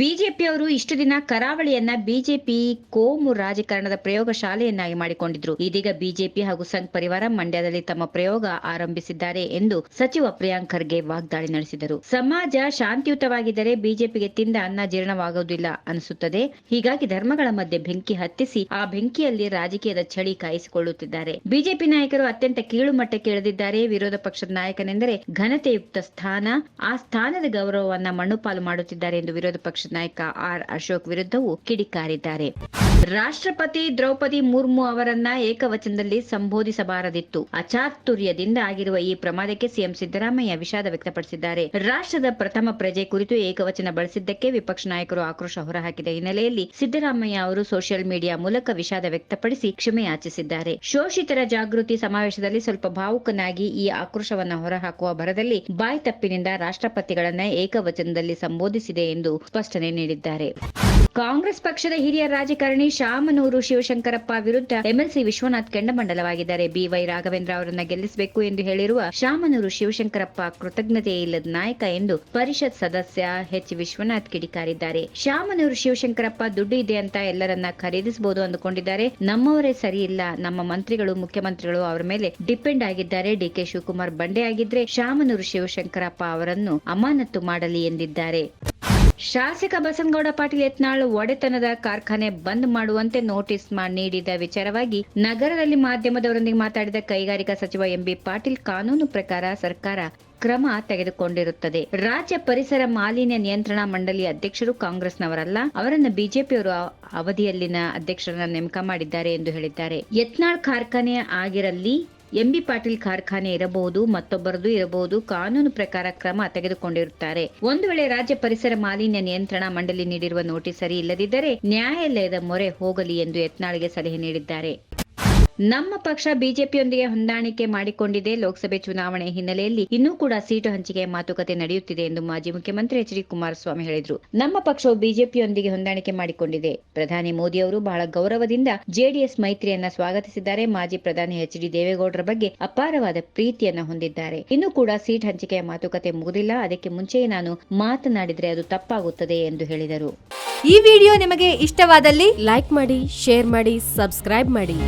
ಬಿಜೆಪಿಯವರು ಇಷ್ಟು ದಿನ ಕರಾವಳಿಯನ್ನ ಬಿಜೆಪಿ ಕೋಮು ರಾಜಕಾರಣದ ಪ್ರಯೋಗ ಶಾಲೆಯನ್ನಾಗಿ ಮಾಡಿಕೊಂಡಿದ್ರು. ಇದೀಗ ಬಿಜೆಪಿ ಹಾಗೂ ಸಂಘ್ ಪರಿವಾರ ಮಂಡ್ಯದಲ್ಲಿ ತಮ್ಮ ಪ್ರಯೋಗ ಆರಂಭಿಸಿದ್ದಾರೆ ಎಂದು ಸಚಿವ ಪ್ರಿಯಾಂಕ್ ಖರ್ಗೆ ವಾಗ್ದಾಳಿ ನಡೆಸಿದರು. ಸಮಾಜ ಶಾಂತಿಯುತವಾಗಿದ್ದರೆ ಬಿಜೆಪಿಗೆ ತಿಂದ ಅನ್ನ ಜೀರ್ಣವಾಗುವುದಿಲ್ಲ ಅನಿಸುತ್ತದೆ. ಹೀಗಾಗಿ ಧರ್ಮಗಳ ಮಧ್ಯೆ ಬೆಂಕಿ ಹತ್ತಿಸಿ ಆ ಬೆಂಕಿಯಲ್ಲಿ ರಾಜಕೀಯದ ಚಳಿ ಕಾಯಿಸಿಕೊಳ್ಳುತ್ತಿದ್ದಾರೆ. ಬಿಜೆಪಿ ನಾಯಕರು ಅತ್ಯಂತ ಕೀಳು ಮಟ್ಟಕ್ಕೆ ಇಳಿದಿದ್ದಾರೆ. ವಿರೋಧ ಪಕ್ಷದ ನಾಯಕನೆಂದರೆ ಘನತೆಯುಕ್ತ ಸ್ಥಾನ. ಆ ಸ್ಥಾನದ ಗೌರವವನ್ನ ಮಣ್ಣುಪಾಲು ಮಾಡುತ್ತಿದ್ದಾರೆ ಎಂದು ವಿರೋಧ ಪಕ್ಷದ ನಾಯಕ ಆರ್ ಅಶೋಕ್ ವಿರುದ್ಧವೂ ಕಿಡಿಕಾರಿದ್ದಾರೆ. ರಾಷ್ಟ್ರಪತಿ ದ್ರೌಪದಿ ಮುರ್ಮು ಅವರನ್ನ ಏಕವಚನದಲ್ಲಿ ಸಂಬೋಧಿಸಬಾರದಿತ್ತು. ಅಚಾತುರ್ಯದಿಂದ ಆಗಿರುವ ಈ ಪ್ರಮಾದಕ್ಕೆ ಸಿಎಂ ಸಿದ್ದರಾಮಯ್ಯ ವಿಷಾದ ವ್ಯಕ್ತಪಡಿಸಿದ್ದಾರೆ. ರಾಷ್ಟ್ರದ ಪ್ರಥಮ ಪ್ರಜೆ ಕುರಿತು ಏಕವಚನ ಬಳಸಿದ್ದಕ್ಕೆ ವಿಪಕ್ಷ ನಾಯಕರು ಆಕ್ರೋಶ ಹೊರಹಾಕಿದ ಹಿನ್ನೆಲೆಯಲ್ಲಿ ಸಿದ್ದರಾಮಯ್ಯ ಅವರು ಸೋಷಿಯಲ್ ಮೀಡಿಯಾ ಮೂಲಕ ವಿಷಾದ ವ್ಯಕ್ತಪಡಿಸಿ ಕ್ಷಮೆ ಯಾಚಿಸಿದ್ದಾರೆ. ಶೋಷಿತರ ಜಾಗೃತಿ ಸಮಾವೇಶದಲ್ಲಿ ಸ್ವಲ್ಪ ಭಾವುಕನಾಗಿ ಈ ಆಕ್ರೋಶವನ್ನು ಹೊರಹಾಕುವ ಭರದಲ್ಲಿ ಬಾಯ್ತಪ್ಪಿನಿಂದ ರಾಷ್ಟ್ರಪತಿಗಳನ್ನ ಏಕವಚನದಲ್ಲಿ ಸಂಬೋಧಿಸಿದೆ ಎಂದು ಸ್ಪಷ್ಟನೆ ನೀಡಿದ್ದಾರೆ. ಕಾಂಗ್ರೆಸ್ ಪಕ್ಷದ ಹಿರಿಯ ರಾಜಕಾರಣಿ ಶಾಮನೂರು ಶಿವಶಂಕರಪ್ಪ ವಿರುದ್ಧ ಎಂಎಲ್ಸಿ ವಿಶ್ವನಾಥ್ ಕೆಂಡಮಂಡಲವಾಗಿದ್ದಾರೆ. ಬಿವೈ ರಾಘವೇಂದ್ರ ಅವರನ್ನ ಗೆಲ್ಲಿಸಬೇಕು ಎಂದು ಹೇಳಿರುವ ಶಾಮನೂರು ಶಿವಶಂಕರಪ್ಪ ಕೃತಜ್ಞತೆ ಇಲ್ಲದ ನಾಯಕ ಎಂದು ಪರಿಷತ್ ಸದಸ್ಯ ಎಚ್ ವಿಶ್ವನಾಥ್ ಕಿಡಿಕಾರಿದ್ದಾರೆ. ಶಾಮನೂರು ಶಿವಶಂಕರಪ್ಪ ದುಡ್ಡು ಇದೆ ಅಂತ ಎಲ್ಲರನ್ನ ಖರೀದಿಸಬಹುದು ಅಂದುಕೊಂಡಿದ್ದಾರೆ. ನಮ್ಮವರೇ ಸರಿ ಇಲ್ಲ. ನಮ್ಮ ಮಂತ್ರಿಗಳು, ಮುಖ್ಯಮಂತ್ರಿಗಳು ಅವರ ಮೇಲೆ ಡಿಪೆಂಡ್ ಆಗಿದ್ದಾರೆ. ಡಿಕೆ ಶಿವಕುಮಾರ್ ಬಂಡೆ ಆಗಿದ್ರೆ ಶಾಮನೂರು ಶಿವಶಂಕರಪ್ಪ ಅವರನ್ನು ಅಮಾನತು ಮಾಡಲಿ ಎಂದಿದ್ದಾರೆ. ಶಾಸಕ ಬಸನಗೌಡ ಪಾಟೀಲ್ ಯತ್ನಾಳ್ ಒಡೆತನದ ಕಾರ್ಖಾನೆ ಬಂದ್ ಮಾಡುವಂತೆ ನೋಟಿಸ್ ನೀಡಿದ ವಿಚಾರವಾಗಿ ನಗರದಲ್ಲಿ ಮಾಧ್ಯಮದವರೊಂದಿಗೆ ಮಾತಾಡಿದ ಕೈಗಾರಿಕಾ ಸಚಿವ ಎಂಬಿ ಪಾಟೀಲ್ ಕಾನೂನು ಪ್ರಕಾರ ಸರ್ಕಾರ ಕ್ರಮ ತೆಗೆದುಕೊಂಡಿರುತ್ತದೆ. ರಾಜ್ಯ ಪರಿಸರ ಮಾಲಿನ್ಯ ನಿಯಂತ್ರಣ ಮಂಡಳಿ ಅಧ್ಯಕ್ಷರು ಕಾಂಗ್ರೆಸ್ನವರಲ್ಲ, ಅವರನ್ನು ಬಿಜೆಪಿಯವರು ಅವಧಿಯಲ್ಲಿನ ಅಧ್ಯಕ್ಷರನ್ನ ನೇಮಕ ಮಾಡಿದ್ದಾರೆ ಎಂದು ಹೇಳಿದ್ದಾರೆ. ಯತ್ನಾಳ್ ಕಾರ್ಖಾನೆ ಆಗಿರಲಿ ಎಂಬಿ ಪಾಟೀಲ್ ಕಾರ್ಖಾನೆ ಇರಬಹುದು ಮತ್ತೊಬ್ಬರದು ಇರಬಹುದು, ಕಾನೂನು ಪ್ರಕಾರ ಕ್ರಮ ತೆಗೆದುಕೊಂಡಿರುತ್ತಾರೆ. ಒಂದು ವೇಳೆ ರಾಜ್ಯ ಪರಿಸರ ಮಾಲಿನ್ಯ ನಿಯಂತ್ರಣ ಮಂಡಳಿ ನೀಡಿರುವ ನೋಟಿಸ್ ಸರಿ ಇಲ್ಲದಿದ್ದರೆ ನ್ಯಾಯಾಲಯದ ಮೊರೆ ಹೋಗಲಿ ಎಂದು ಯತ್ನಾಳ್ಗೆ ಸಲಹೆ ನೀಡಿದ್ದಾರೆ. ನಮ್ಮ ಪಕ್ಷ ಬಿಜೆಪಿಯೊಂದಿಗೆ ಹೊಂದಾಣಿಕೆ ಮಾಡಿಕೊಂಡಿದೆ. ಲೋಕಸಭೆ ಚುನಾವಣೆ ಹಿನ್ನೆಲೆಯಲ್ಲಿ ಇನ್ನೂ ಕೂಡ ಸೀಟು ಹಂಚಿಕೆ ಮಾತುಕತೆ ನಡೆಯುತ್ತಿದೆ ಎಂದು ಮಾಜಿ ಮುಖ್ಯಮಂತ್ರಿ ಎಚ್ ಡಿ ಕುಮಾರಸ್ವಾಮಿ ಹೇಳಿದರು. ನಮ್ಮ ಪಕ್ಷವು ಬಿಜೆಪಿಯೊಂದಿಗೆ ಹೊಂದಾಣಿಕೆ ಮಾಡಿಕೊಂಡಿದೆ. ಪ್ರಧಾನಿ ಮೋದಿ ಅವರು ಬಹಳ ಗೌರವದಿಂದ ಜೆಡಿಎಸ್ ಮೈತ್ರಿಯನ್ನ ಸ್ವಾಗತಿಸಿದ್ದಾರೆ. ಮಾಜಿ ಪ್ರಧಾನಿ ಎಚ್ ಡಿ ದೇವೇಗೌಡರ ಬಗ್ಗೆ ಅಪಾರವಾದ ಪ್ರೀತಿಯನ್ನ ಹೊಂದಿದ್ದಾರೆ. ಇನ್ನೂ ಕೂಡ ಸೀಟ್ ಹಂಚಿಕೆಯ ಮಾತುಕತೆ ಮುಗಿದಿಲ್ಲ. ಅದಕ್ಕೆ ಮುಂಚೆಯೇ ನಾನು ಮಾತನಾಡಿದರೆ ಅದು ತಪ್ಪಾಗುತ್ತದೆ ಎಂದು ಹೇಳಿದರು. ಈ ವಿಡಿಯೋ ನಿಮಗೆ ಇಷ್ಟವಾದಲ್ಲಿ ಲೈಕ್ ಮಾಡಿ, ಶೇರ್ ಮಾಡಿ, ಸಬ್ಸ್ಕ್ರೈಬ್ ಮಾಡಿ.